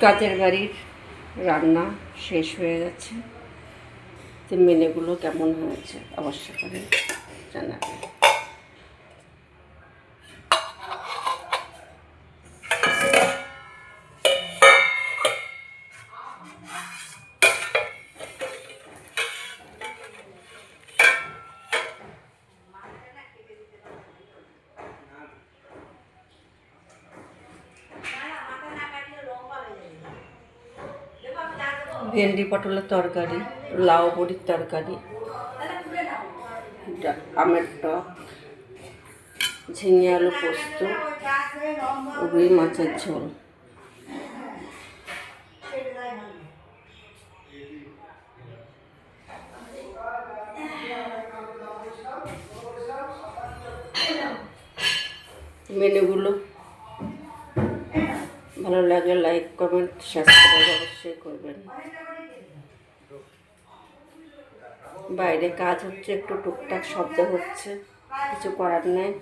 কাজের বাড়ির রান্না শেষ হয়ে গেছে। তো মেনেগুলো কেমন হয়েছে? অবশ্য করে জানাবেন। ভেন্ডি পটলের তরকারি, লাউ বড়ির তরকারি আমের টক, ঝিঙে আলু পোস্ত রুই মাছের ঝোল। মেনুগুলো ভালো লাগলে লাইক কমেন্ট সাবস্ক্রাইব অবশ্যই করবেন। বাইরে কাজ হচ্ছে, একটু টুকটাক শব্দ হচ্ছে, কিছু করার নেই।